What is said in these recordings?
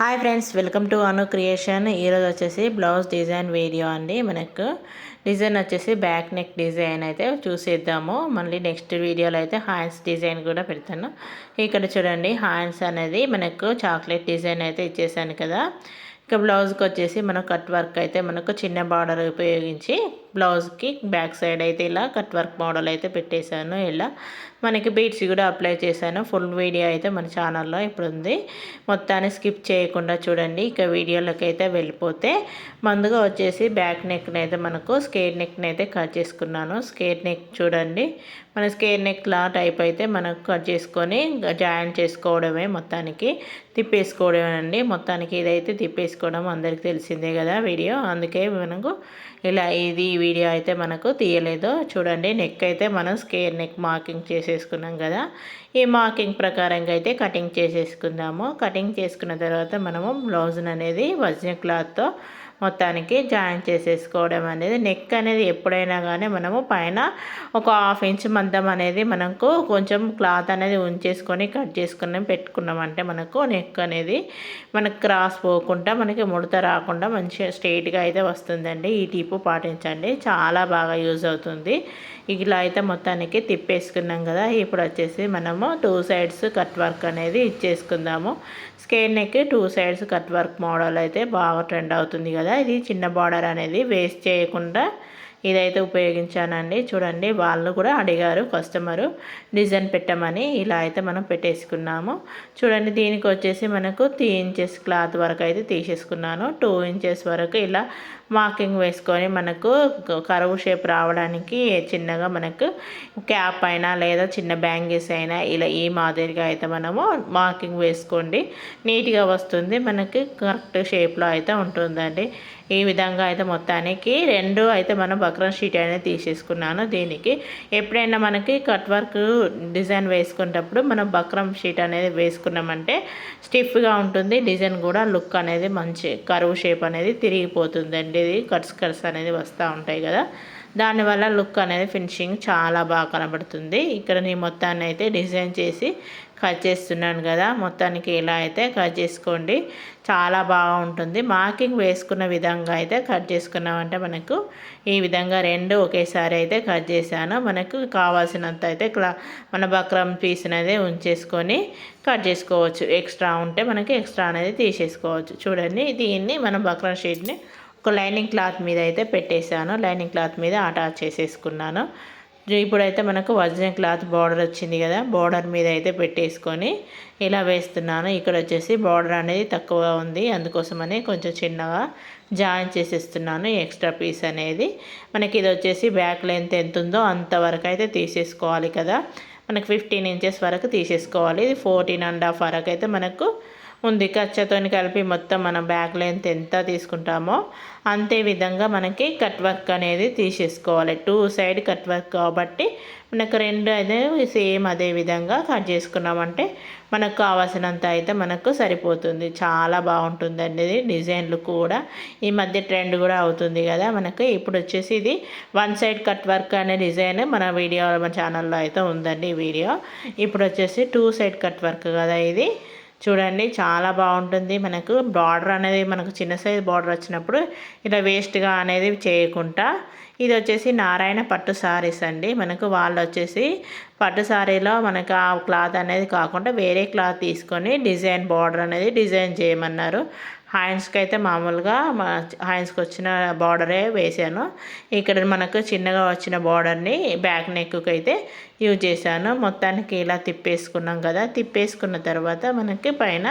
Hi friends welcome to Anu creation. ఈరోజు వచ్చేసి blouse design video అండి. మనకు డిజైన్ వచ్చేసి బ్యాక్ నెక్ డిజైన్ అయితే చూసేద్దాము. మళ్ళీ నెక్స్ట్ వీడియోలో అయితే హ్యాండ్స్ డిజైన్ కూడా పెడతాను. ఇక్కడ చూడండి హ్యాండ్స్ అనేది మనకు చాక్లెట్ డిజైన్ అయితే ఇచ్చేసాను కదా. ఇక బ్లౌజ్కి వచ్చేసి మనం కట్ వర్క్ అయితే మనకు చిన్న బార్డర్ ఉపయోగించి బ్లౌజ్కి బ్యాక్ సైడ్ అయితే ఇలా కట్ వర్క్ మోడల్ అయితే పెట్టేశాను ఇలా. మనకి బీట్స్ కూడా అప్లై చేశాను. ఫుల్ వీడియో అయితే మన ఛానల్లో ఇప్పుడు ఉంది. మొత్తాన్ని స్కిప్ చేయకుండా చూడండి. ఇక వీడియోలోకి అయితే వెళ్ళిపోతే ముందుగా వచ్చేసి బ్యాక్ నెక్ని అయితే మనకు స్కేర్ నెక్ని అయితే కట్ చేసుకున్నాను. స్కేర్ నెక్ చూడండి. మన స్కేర్ నెక్ లా టైప్ అయితే మనకు కట్ చేసుకొని జాయిన్ చేసుకోవడమే మొత్తానికి. తిప్పేసుకోవడమే అండి మొత్తానికి ఇదైతే తిప్పేసుకోవడం అందరికీ తెలిసిందే కదా వీడియో. అందుకే మనకు ఇలా ఇది వీడియో అయితే మనకు తీయలేదు చూడండి. నెక్ అయితే మనం స్కేర్ నెక్ మార్కింగ్ చేసేసుకున్నాం కదా. ఈ మార్కింగ్ ప్రకారంగా అయితే కటింగ్ చేసేసుకుందాము. కటింగ్ చేసుకున్న తర్వాత మనము బ్లౌజ్ అనేది వజ్ర క్లాత్తో మొత్తానికి జాయిన్ చేసేసుకోవడం అనేది నెక్ అనేది ఎప్పుడైనా కానీ మనము పైన ఒక హాఫ్ ఇంచ్ మందం అనేది మనకు కొంచెం క్లాత్ అనేది ఉంచేసుకొని కట్ చేసుకుని పెట్టుకున్నామంటే మనకు నెక్ అనేది మనకు క్రాస్ పోకుండా మనకి ముడత రాకుండా మంచిగా స్ట్రైట్గా అయితే వస్తుందండి. ఈ టిప్పు పాటించండి. చాలా బాగా యూజ్ అవుతుంది. ఇలా అయితే మొత్తానికి తిప్పేసుకున్నాం కదా. ఇప్పుడు వచ్చేసి మనము టూ సైడ్స్ కట్ వర్క్ అనేది ఇచ్చేసుకుందాము. స్కేన్ neck two sides cut work model అయితే బాగా ట్రెండ్ అవుతుంది కదా. ఇది చిన్న బార్డర్ అనేది వేస్ట్ చేయకుండా ఇదైతే ఉపయోగించానండి. చూడండి వాళ్ళు కూడా అడిగారు కస్టమరు డిజైన్ పెట్టమని ఇలా అయితే మనం పెట్టేసుకున్నాము. చూడండి దీనికి వచ్చేసి మనకు త్రీ ఇంచెస్ క్లాత్ వరకు అయితే తీసేసుకున్నాను. టూ ఇంచెస్ వరకు ఇలా మార్కింగ్ వేసుకొని మనకు కరువు షేప్ రావడానికి చిన్నగా మనకు క్యాప్ అయినా లేదా చిన్న బ్యాంగిల్స్ అయినా ఇలా ఈ మాదిరిగా అయితే మనము మార్కింగ్ వేసుకోండి. నీట్గా వస్తుంది మనకి కరెక్ట్ షేప్లో అయితే ఉంటుందండి. ఈ విధంగా అయితే మొత్తానికి రెండు అయితే మనం బక్రం షీట్ అనేది తీసేసుకున్నాను దీనికి. ఎప్పుడైనా మనకి కట్ వర్క్ డిజైన్ వేసుకునేటప్పుడు మనం బక్రం షీట్ అనేది వేసుకున్నామంటే స్టిఫ్గా ఉంటుంది డిజైన్ కూడా లుక్ అనేది మంచి కరువు షేప్ అనేది తిరిగిపోతుందండి. ఇది కట్స్ కట్స్ అనేది వస్తూ ఉంటాయి కదా. దానివల్ల లుక్ అనేది ఫినిషింగ్ చాలా బాగా కనబడుతుంది. ఇక్కడ నేను మొత్తాన్ని అయితే డిజైన్ చేసి కట్ చేస్తున్నాను కదా. మొత్తానికి ఇలా అయితే కట్ చేసుకోండి. చాలా బాగా ఉంటుంది. మార్కింగ్ వేసుకున్న విధంగా అయితే కట్ చేసుకున్నామంటే మనకు ఈ విధంగా రెండు ఒకేసారి అయితే కట్ చేశాను. మనకు కావాల్సినంత అయితే క్లా మన బక్రం పీస్ అనేది ఉంచేసుకొని కట్ చేసుకోవచ్చు. ఎక్స్ట్రా ఉంటే మనకి ఎక్స్ట్రా అనేది తీసేసుకోవచ్చు. చూడండి దీన్ని మనం బక్రం షీట్ని ఒక లైనింగ్ క్లాత్ మీద అయితే పెట్టేశాను. లైనింగ్ క్లాత్ మీద అటాచ్ చేసేసుకున్నాను. ఇప్పుడైతే మనకు వజ్రం క్లాత్ బార్డర్ వచ్చింది కదా బార్డర్ మీద అయితే పెట్టేసుకొని ఇలా వేస్తున్నాను. ఇక్కడ వచ్చేసి బార్డర్ అనేది తక్కువగా ఉంది. అందుకోసమని కొంచెం చిన్నగా జాయిన్ చేసేస్తున్నాను. ఎక్స్ట్రా పీస్ అనేది మనకి ఇది వచ్చేసి బ్యాక్ లెంత్ ఎంత ఉందో అంతవరకు అయితే తీసేసుకోవాలి కదా. మనకి ఫిఫ్టీన్ ఇంచెస్ వరకు తీసేసుకోవాలి. ఇది ఫోర్టీన్ అండ్ హాఫ్ వరకు అయితే మనకు ఉంది కచ్చతో కలిపి మొత్తం మనం బ్యాక్ లెంత్ ఎంత తీసుకుంటామో అంతే విధంగా మనకి కట్ వర్క్ అనేది తీసేసుకోవాలి. టూ సైడ్ కట్ వర్క్ కాబట్టి మనకు రెండు అదే సేమ్ అదే విధంగా కట్ చేసుకున్నామంటే మనకు కావాల్సినంత అయితే మనకు సరిపోతుంది. చాలా బాగుంటుందండి ఇది. డిజైన్లు కూడా ఈ మధ్య ట్రెండ్ కూడా అవుతుంది కదా మనకు. ఇప్పుడు వచ్చేసి ఇది వన్ సైడ్ కట్ వర్క్ అనే డిజైన్ మన వీడియో మన ఛానల్లో అయితే ఉందండి ఈ వీడియో. ఇప్పుడు వచ్చేసి టూ సైడ్ కట్ వర్క్ కదా ఇది. చూడండి చాలా బాగుంటుంది. మనకు బార్డర్ అనేది మనకు చిన్న సైజ్ బార్డర్ వచ్చినప్పుడు ఇలా వేస్ట్గా అనేది చేయకుండా ఇది వచ్చేసి నారాయణ పట్టు సారీస్ అండి. మనకు వాళ్ళు వచ్చేసి పట్టు సారీలో మనకు ఆ క్లాత్ అనేది కాకుండా వేరే క్లాత్ తీసుకొని డిజైన్ బార్డర్ అనేది డిజైన్ చేయమన్నారు. హ్యాండ్స్కి అయితే మామూలుగా హ్యాండ్స్కి వచ్చిన బార్డరే వేసాను. ఇక్కడ మనకు చిన్నగా వచ్చిన బార్డర్ని బ్యాక్ నెక్కి అయితే యూజ్ చేశాను. మొత్తానికి ఇలా తిప్పేసుకున్నాం కదా తిప్పేసుకున్న తర్వాత మనకి పైన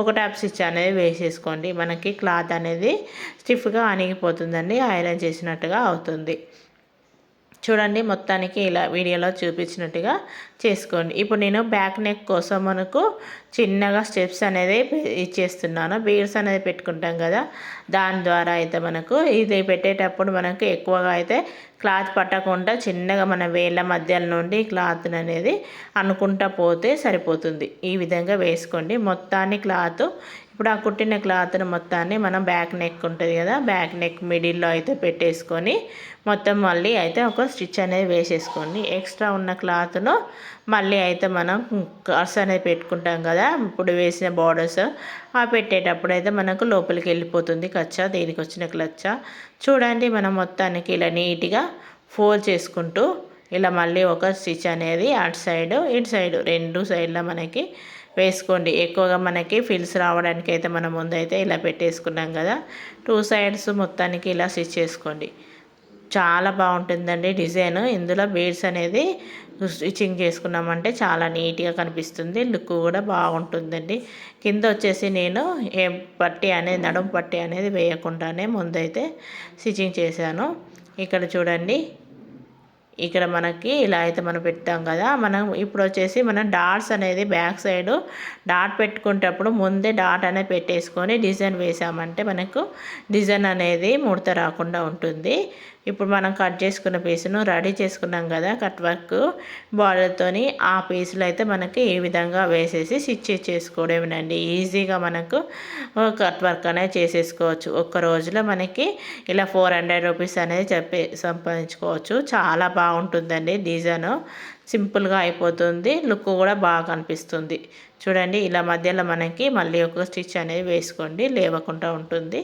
ఒక టాప్ స్టిచ్ అనేది వేసేసుకోండి. మనకి క్లాత్ అనేది స్టిఫ్గా అణిగిపోతుందండి ఐరన్ చేసినట్టుగా అవుతుంది. చూడండి మొత్తానికి ఇలా వీడియోలో చూపించినట్టుగా చేసుకోండి. ఇప్పుడు నేను బ్యాక్ నెక్ కోసం మనకు చిన్నగా స్టెప్స్ అనేది ఇచ్చేస్తున్నాను. బీడ్స్ అనేది పెట్టుకుంటాం కదా దాని ద్వారా అయితే మనకు ఇది పెట్టేటప్పుడు మనకు ఎక్కువగా అయితే క్లాత్ పట్టకుండా చిన్నగా మన వేళ్ళ మధ్యలో నుండి క్లాత్ అనేది అనుకుంటా పోతే సరిపోతుంది. ఈ విధంగా వేసుకోండి. మొత్తాన్ని క్లాత్ ఇప్పుడు ఆ కుట్టిన క్లాత్ను మొత్తాన్ని మనం బ్యాక్ నెక్ ఉంటుంది కదా బ్యాక్ నెక్ మిడిల్లో అయితే పెట్టేసుకొని మొత్తం మళ్ళీ అయితే ఒక స్టిచ్ అనేది వేసేసుకోండి. ఎక్స్ట్రా ఉన్న క్లాత్ను మళ్ళీ అయితే మనం కర్స్ అనేది పెట్టుకుంటాం కదా ఇప్పుడు వేసిన బార్డర్స్ ఆ పెట్టేటప్పుడు అయితే మనకు లోపలికి వెళ్ళిపోతుంది కచ్చా దీనికి వచ్చిన క్లచ్చ. చూడండి మనం మొత్తానికి ఇలా నీట్గా ఫోల్డ్ చేసుకుంటూ ఇలా మళ్ళీ ఒక స్టిచ్ అనేది అటు సైడ్ ఇటు సైడ్ రెండు సైడ్లో మనకి వేసుకోండి. ఎక్కువగా మనకి ఫిల్స్ రావడానికి అయితే మనం ముందైతే ఇలా పెట్టేసుకున్నాం కదా. టూ సైడ్స్ మొత్తానికి ఇలా స్టిచ్ చేసుకోండి. చాలా బాగుంటుందండి డిజైన్. ఇందులో బీడ్స్ అనేది స్టిచ్చింగ్ చేసుకున్నామంటే చాలా నీట్గా కనిపిస్తుంది. లుక్ కూడా బాగుంటుందండి. కింద వచ్చేసి నేను ఏ పట్టి అనేది నడుము పట్టి అనేది వేయకుండానే ముందైతే స్టిచ్చింగ్ చేశాను. ఇక్కడ చూడండి. ఇక్కడ మనకి ఇలా అయితే మనం పెట్టాం కదా మనం ఇప్పుడు వచ్చేసి మనం డాట్స్ అనేది బ్యాక్ సైడ్ డాట్ పెట్టుకునేటప్పుడు ముందే డాట్ అనేది పెట్టేసుకొని డిజైన్ వేసామంటే మనకు డిజైన్ అనేది ముడత రాకుండా ఉంటుంది. ఇప్పుడు మనం కట్ చేసుకున్న పీసును రెడీ చేసుకున్నాం కదా కట్ వర్క్ బార్డర్తోని ఆ పీసులు అయితే మనకి ఈ విధంగా వేసేసి స్టిచ్ చేసుకోవడమేనండి. ఈజీగా మనకు కట్ వర్క్ అనేది చేసేసుకోవచ్చు. ఒక్క రోజులో మనకి ఇలా ఫోర్ హండ్రెడ్ రూపీస్ అనేది చెప్పి సంపాదించుకోవచ్చు. చాలా బాగుంటుందండి డిజైన్. సింపుల్గా అయిపోతుంది. లుక్ కూడా బాగా కనిపిస్తుంది చూడండి ఇలా మధ్యలో మనకి మళ్ళీ ఒక స్టిచ్ అనేది వేసుకోండి. లేవకుండా ఉంటుంది.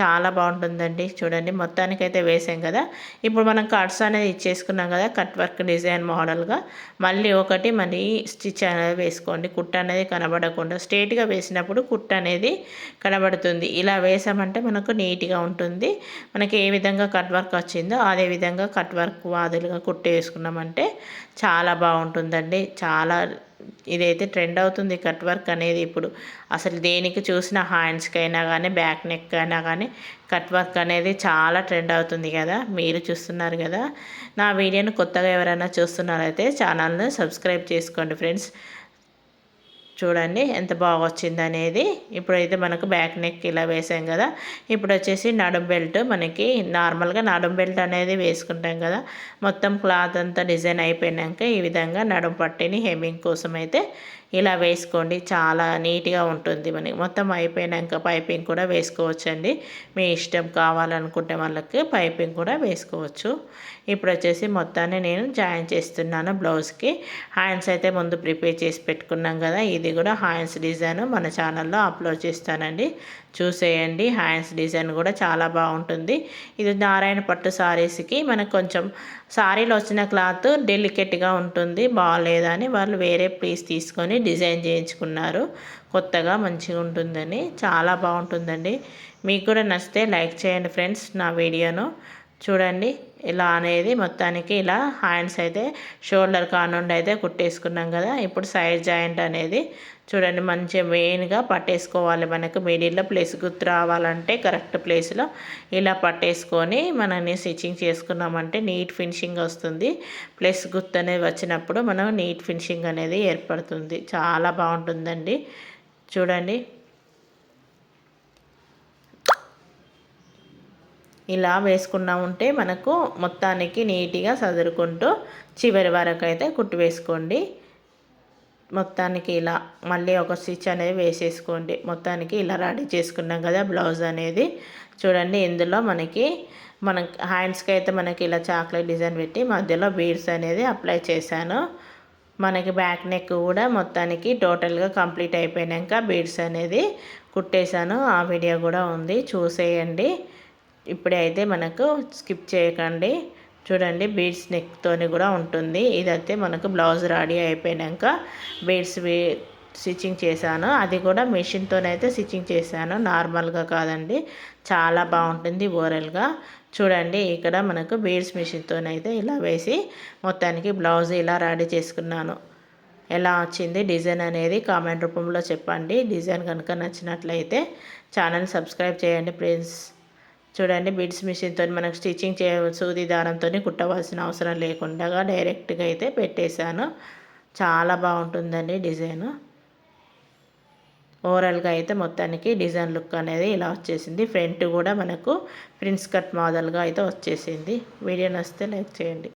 చాలా బాగుంటుందండి. చూడండి మొత్తానికైతే వేసాం కదా. ఇప్పుడు మనం కట్స్ అనేది ఇచ్చేసుకున్నాం కదా కట్ వర్క్ డిజైన్ మోడల్గా. మళ్ళీ ఒకటి మళ్ళీ స్టిచ్ అనేది వేసుకోండి. కుట్ట అనేది కనబడకుండా స్ట్రేట్గా వేసినప్పుడు కుట్ట అనేది కనబడుతుంది. ఇలా వేసామంటే మనకు నీట్గా ఉంటుంది. మనకి ఏ విధంగా కట్ వర్క్ వచ్చిందో అదే విధంగా కట్ వర్క్ వాదులుగా కుట్టి వేసుకున్నామంటే చాలా బాగుంటుందండి. చాలా ఇదైతే ట్రెండ్ అవుతుంది కట్ వర్క్ అనేది ఇప్పుడు. అసలు దేనికి చూసిన హ్యాండ్స్కి అయినా కానీ బ్యాక్ నెక్ అయినా కానీ కట్ వర్క్ అనేది చాలా ట్రెండ్ అవుతుంది కదా. మీరు చూస్తున్నారు కదా. నా వీడియోని కొత్తగా ఎవరైనా చూస్తున్నారైతే ఛానల్ని సబ్స్క్రైబ్ చేసుకోండి ఫ్రెండ్స్ చూడండి ఎంత బాగా వచ్చింది అనేది ఇప్పుడైతే మనకు బ్యాక్ నెక్ ఇలా వేసాం కదా. ఇప్పుడు వచ్చేసి నడుం బెల్ట్ మనకి నార్మల్గా నడుం బెల్ట్ అనేది వేసుకుంటాం కదా. మొత్తం క్లాత్ అంతా డిజైన్ అయిపోయినాక ఈ విధంగా నడుం పట్టిని హెమ్మింగ్ కోసం అయితే ఇలా వేసుకోండి. చాలా నీట్గా ఉంటుంది మనకి మొత్తం అయిపోయినాక పైపింగ్ కూడా వేసుకోవచ్చండి. మీ ఇష్టం కావాలనుకుంటే వాళ్ళకి పైపింగ్ కూడా వేసుకోవచ్చు. ఇప్పుడు వచ్చేసి మొత్తాన్ని నేను జాయిన్ చేస్తున్నాను బ్లౌజ్కి. హ్యాండ్స్ అయితే ముందు ప్రిపేర్ చేసి పెట్టుకున్నాం కదా. ఇది కూడా హ్యాండ్స్ డిజైన్ మన ఛానల్లో అప్లోడ్ చేస్తానండి. చూసేయండి. హ్యాండ్స్ డిజైన్ కూడా చాలా బాగుంటుంది. ఇది నారాయణ పట్టు సారీస్కి మనకు కొంచెం శారీలు వచ్చిన క్లాత్ డెలికేట్గా ఉంటుంది. బాగాలేదని వాళ్ళు వేరే పీస్ తీసుకొని డిజైన్ చేయించుకున్నారు. కొత్తగా మంచిగా ఉంటుందని. చాలా బాగుంటుందండి. మీకు కూడా నచ్చితే లైక్ చేయండి ఫ్రెండ్స్ నా వీడియోను. చూడండి ఇలా అనేది మొత్తానికి ఇలా హ్యాండ్స్ అయితే షోల్డర్ కానుండి అయితే కుట్టేసుకున్నాం కదా ఇప్పుడు సైడ్ జాయింట్ అనేది చూడండి మంచిగా మెయిన్గా పట్టేసుకోవాలి మనకు. మిడిల్లో ప్లేస్ గుర్తు రావాలంటే కరెక్ట్ ప్లేస్లో ఇలా పట్టేసుకొని మనని స్టిచ్చింగ్ చేసుకున్నామంటే నీట్ ఫినిషింగ్ వస్తుంది. ప్లస్ గుర్తు అనేది వచ్చినప్పుడు మనం నీట్ ఫినిషింగ్ అనేది ఏర్పడుతుంది. చాలా బాగుంటుందండి. చూడండి. ఇలా వేసుకున్నా ఉంటే మనకు మొత్తానికి నీట్గా సదురుకుంటూ చివరి వరకు అయితే కుట్టు వేసుకోండి. మొత్తానికి ఇలా మళ్ళీ ఒక స్టిచ్ అనేది వేసేసుకోండి. మొత్తానికి ఇలా రెడీ చేసుకున్నాం కదా బ్లౌజ్ అనేది. చూడండి ఇందులో మనకి మన హ్యాండ్స్కి అయితే మనకి ఇలా చాక్లెట్ డిజైన్ పెట్టి మధ్యలో బీడ్స్ అనేది అప్లై చేశాను. మనకి బ్యాక్ నెక్ కూడా మొత్తానికి టోటల్గా కంప్లీట్ అయిపోయాక బీడ్స్ అనేది కుట్టేశాను. ఆ వీడియో కూడా ఉంది. చూసేయండి. ఇప్పుడే అయితే మనకు స్కిప్ చేయకండి. చూడండి బీడ్స్ నెక్తోని కూడా ఉంటుంది. ఇదైతే మనకు బ్లౌజ్ రెడీ అయిపోయాక బీడ్స్ స్టిచ్చింగ్ చేశాను. అది కూడా మెషిన్తోనైతే స్టిచ్చింగ్ చేశాను. నార్మల్గా కాదండి. చాలా బాగుంటుంది ఓరల్గా. చూడండి ఇక్కడ మనకు బీడ్స్ మిషన్తోనైతే ఇలా వేసి మొత్తానికి బ్లౌజ్ ఇలా రెడీ చేసుకున్నాను. ఎలా వచ్చింది డిజైన్ అనేది కామెంట్ రూపంలో చెప్పండి. డిజైన్ కనుక నచ్చినట్లయితే ఛానల్ సబ్స్క్రైబ్ చేయండి ప్లీజ్ చూడండి బిడ్స్ మిషన్తో మనకు స్టిచ్చింగ్ చే సూది దారంతో కుట్టవలసిన అవసరం లేకుండా డైరెక్ట్గా అయితే పెట్టేశాను. చాలా బాగుంటుందండి డిజైన్. ఓవరాల్గా అయితే మొత్తానికి డిజైన్ లుక్ అనేది ఇలా వచ్చేసింది. ఫ్రంట్ కూడా మనకు ప్రిన్స్ కట్ మోడల్గా అయితే వచ్చేసింది. వీడియో నచ్చితే లైక్ చేయండి.